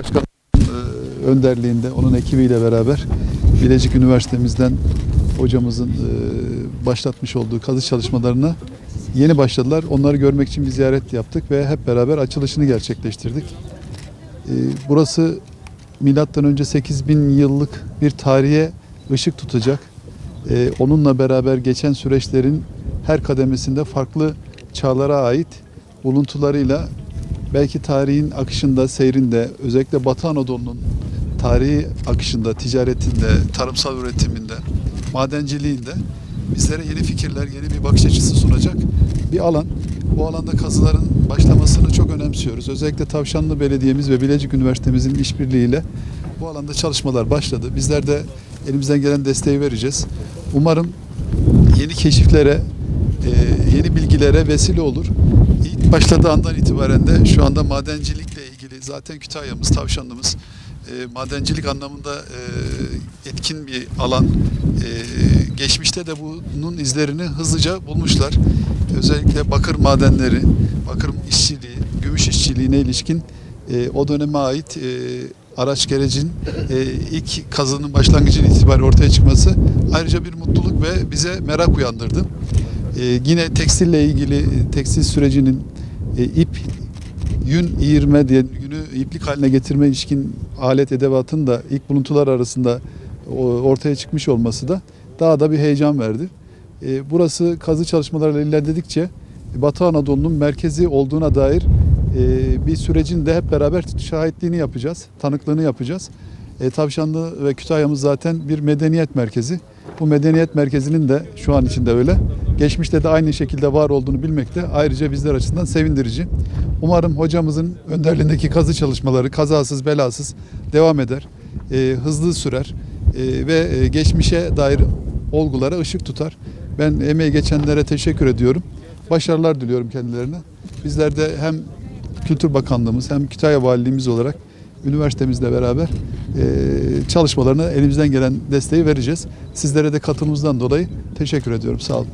Başkan e, önderliğinde, onun ekibiyle beraber Bilecik Üniversitemizden hocamızın e, başlatmış olduğu kazı çalışmalarına yeni başladılar. Onları görmek için bir ziyaret yaptık ve hep beraber açılışını gerçekleştirdik. E, Burası milattan önce 8000 yıllık bir tarihe ışık tutacak. Onunla beraber geçen süreçlerin her kademesinde farklı çağlara ait buluntularıyla belki tarihin akışında, seyrinde, özellikle Batı Anadolu'nun tarihi akışında, ticaretinde, tarımsal üretiminde, madenciliğinde bizlere yeni fikirler, yeni bir bakış açısı sunacak bir alan. Bu alanda kazıların başlamasını çok önemsiyoruz. Özellikle Tavşanlı Belediye'miz ve Bilecik Üniversitemizin işbirliğiyle bu alanda çalışmalar başladı. Bizler de elimizden gelen desteği vereceğiz. Umarım yeni keşiflere, e, yeni bilgilere vesile olur. Başladığı andan itibaren de şu anda madencilikle ilgili zaten Kütahya'mız, Tavşanlımız e, madencilik anlamında e, etkin bir alan. E, geçmişte de bunun izlerini hızlıca bulmuşlar. Özellikle bakır madenleri, bakır işçiliği, gümüş işçiliğine ilişkin e, o döneme ait e, araç gerecin e, ilk kazının başlangıcının itibariyle ortaya çıkması ayrıca bir mutluluk ve bize merak uyandırdı. E, yine tekstille ilgili e, tekstil sürecinin e, ip yün iğirme diye yünü iplik haline getirme ilişkin alet edevatın da ilk buluntular arasında ortaya çıkmış olması da daha da bir heyecan verdi. E, burası kazı çalışmalarıyla ilerledikçe Batı Anadolu'nun merkezi olduğuna dair e, bir sürecin de hep beraber şahitliğini yapacağız, tanıklığını yapacağız. E, Tavşanlı ve Kütahya'mız zaten bir medeniyet merkezi. Bu medeniyet merkezinin de şu an içinde öyle. Geçmişte de aynı şekilde var olduğunu bilmek de ayrıca bizler açısından sevindirici. Umarım hocamızın önderliğindeki kazı çalışmaları kazasız belasız devam eder, e, hızlı sürer e, ve e, geçmişe dair olgulara ışık tutar. Ben emeği geçenlere teşekkür ediyorum. Başarılar diliyorum kendilerine. Bizler de hem Kültür Bakanlığımız hem Kütahya Valiliğimiz olarak üniversitemizle beraber çalışmalarına elimizden gelen desteği vereceğiz. Sizlere de katılımınızdan dolayı teşekkür ediyorum. Sağ olun.